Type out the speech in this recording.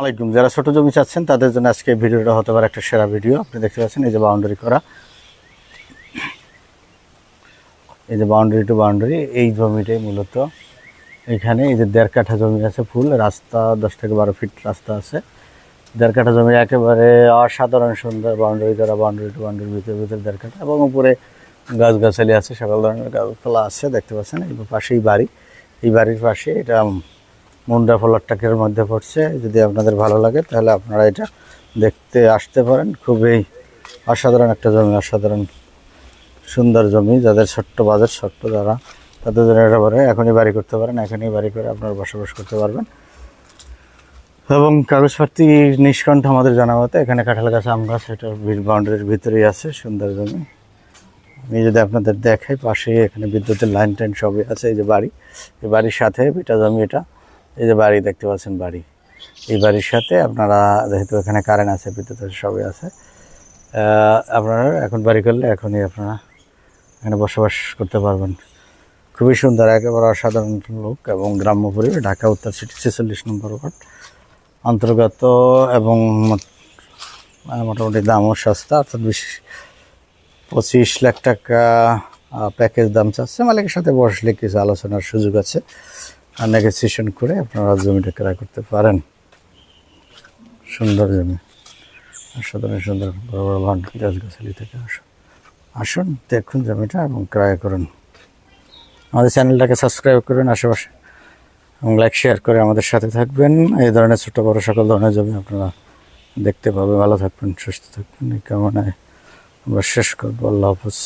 আলাইকুম যারা ছোট জমি চাচ্ছেন, তাদের জন্য আজকে ভিডিওটা হতে পারে একটা সেরা ভিডিও। আপনি দেখতে পাচ্ছেন, এই যে বাউন্ডারি করা। এই যে বাউন্ডারি টু বাউন্ডারি এই জমিটাই মূলত। এখানে এই যে দেড় কাঠা জমি আছে ফুল, রাস্তা দশ থেকে বারো ফিট রাস্তা আছে। দেড় কাঠা জমি একেবারে অসাধারণ সুন্দর বাউন্ডারি করা বাউন্ডারি টু বাউন্ডারি ভিতরে ভিতরে দেড় কাঠা এবং উপরে গাছগাছালি আছে, সকল ধরনের গাছপালা আছে, দেখতে পাচ্ছেন, এই পাশেই বাড়ি। এই বাড়ির পাশে এটা মুন্ডা ফলার টাকের মধ্যে পড়ছে। যদি আপনাদের ভালো লাগে, তাহলে আপনারা এটা দেখতে আসতে পারেন। খুবই অসাধারণ একটা জমি, অসাধারণ সুন্দর জমি, যাদের ছোট্ট বাজার, ছোট্ট যারা, তাদের জন্য এটা পারে এখনই বাড়ি করতে পারেন, এখনই বাড়ি করে আপনারা বসবাস করতে পারবেন। এবং কাগজপাতি নিষ্কণ্ঠ আমাদের জানা মতে, এখানে কাঁঠাল গাছ, আম গাছ, এটা বাউন্ডারির ভিতরেই আছে, সুন্দর জমি। আমি যদি আপনাদের দেখাই, পাশেই এখানে বিদ্যুতের লাইন টাইন সবই আছে, এই যে বাড়ি। এই বাড়ির সাথে বিটা জমি এটা। এই যে বাড়ি দেখতে পাচ্ছেন বাড়ি। এই বাড়ির সাথে আপনারা, যেহেতু এখানে কারেন্ট আছে, বিদ্যুৎ আছে, সবই আছে আপনারা এখন বাড়ি করলে এখনই আপনারা এখানে বসবাস করতে পারবেন। খুবই সুন্দর, একেবারে অসাধারণ লোক এবং গ্রাম্য পরিবেশ, ঢাকা, উত্তর সিটি ছেচল্লিশ নম্বর ওয়ার্ড। অন্তর্গত এবং মোট- মোটামুটি দামও সস্তা, অর্থাৎ বিশ পঁচিশ লাখ টাকা প্যাকেজ দাম চাচ্ছে। মালিকের সাথে বসলে কিছু আলোচনার সুযোগ আছে। নেগোসিয়েশন করে আপনারা জমিটা ক্রয় করতে পারেন। সুন্দর জমি। সাধারণ সুন্দর বড় বড় বাউন্ডারি গাছগাছালি থেকে আসুন আসুন, দেখুন জমিটা এবং ক্রয় করুন। আমাদের চ্যানেলটাকে সাবস্ক্রাইব করুন আশেপাশে এবং লাইক, শেয়ার করে আমাদের সাথে থাকবেন। এই ধরনের ছোটো বড় সকল ধরনের জমি আপনারা দেখতে পাবেন। ভালো থাকবেন, সুস্থ থাকবেন। এই কামনায় আমরা শেষ করব। আল্লাহ হাফিজ।